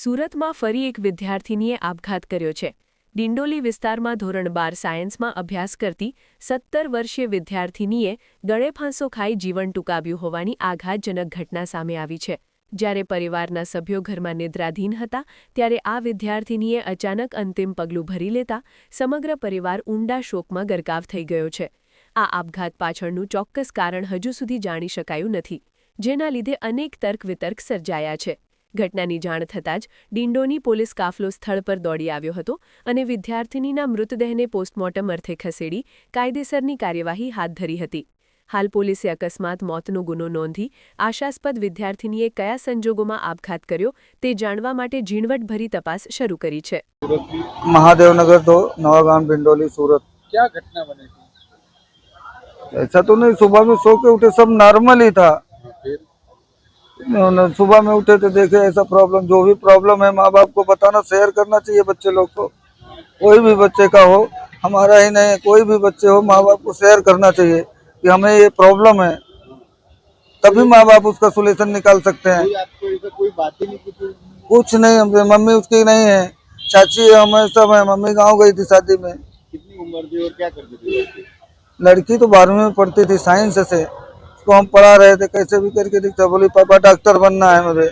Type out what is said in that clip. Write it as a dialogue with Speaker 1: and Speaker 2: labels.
Speaker 1: સુરતમાં ફરી એક વિદ્યાર્થીનીએ આપઘાત કર્યો છે. ડિંડોલી વિસ્તારમાં ધોરણ બાર સાયન્સમાં અભ્યાસ કરતી સત્તર વર્ષીય વિદ્યાર્થીનીએ ગળે ફાંસો ખાઈ જીવન ટૂંકાવ્યું હોવાની આઘાતજનક ઘટના સામે આવી છે. જ્યારે પરિવારના સભ્યો ઘરમાં નિદ્રાધીન હતા, ત્યારે આ વિદ્યાર્થીનીએ અચાનક અંતિમ પગલું ભરી લેતા સમગ્ર પરિવાર ઊંડા શોકમાં ગરકાવ થઈ ગયો છે. આ આપઘાત પાછળનું ચોક્કસ કારણ હજુ સુધી જાણી શકાયું નથી, જેના લીધે અનેક તર્ક વિતર્ક સર્જાયા છે. ઘટનાની જાણ થતાં જ ડિંડોની પોલીસ કાફલો સ્થળ પર દોડી આવ્યો હતો અને વિદ્યાર્થિનીના મૃતદેહને પોસ્ટમોર્ટમ અર્થે ખસેડી કાયદેસરની કાર્યવાહી હાથ ધરી હતી હાલ પોલીસે અકસ્માત મોતનો ગુનો નોંધી આશાસ્પદ વિદ્યાર્થિનીએ કયા સંજોગોમાં આપઘાત કર્યો તે જાણવા માટે ઝીણવટભરી તપાસ શરૂ કરી છે
Speaker 2: सूरत की
Speaker 3: महादेव नगर दो नवागांव भिंडोली सूरत
Speaker 2: क्या घटना बनी थी
Speaker 3: ऐसा तो नहीं सुबह में सो के उठे सब नॉर्मल ही था
Speaker 2: फिर
Speaker 3: न- सुबह में उठे तो देखे ऐसा प्रॉब्लम जो भी प्रॉब्लम है माँ बाप को बताना शेयर करना चाहिए बच्चे लोग को। कोई भी बच्चे का हो हमारा ही नहीं कोई भी बच्चे हो माँ बाप को शेयर करना चाहिए कि हमें ये प्रॉब्लम है। तभी माँ बाप उसका सोल्यूशन निकाल सकते हैं।
Speaker 2: कोई बात ही नहीं
Speaker 3: कुछ नहीं हम- मम्मी उसकी नहीं है। चाची है हमें सब है मम्मी गाँव गई थी शादी में।
Speaker 2: कितनी उम्र थी और क्या करती थी?
Speaker 3: लड़की तो बारहवीं में पढ़ती थी साइंस से। उसको हम पढ़ा रहे थे कैसे भी करके दिखता बोली पापा डॉक्टर बनना है मुझे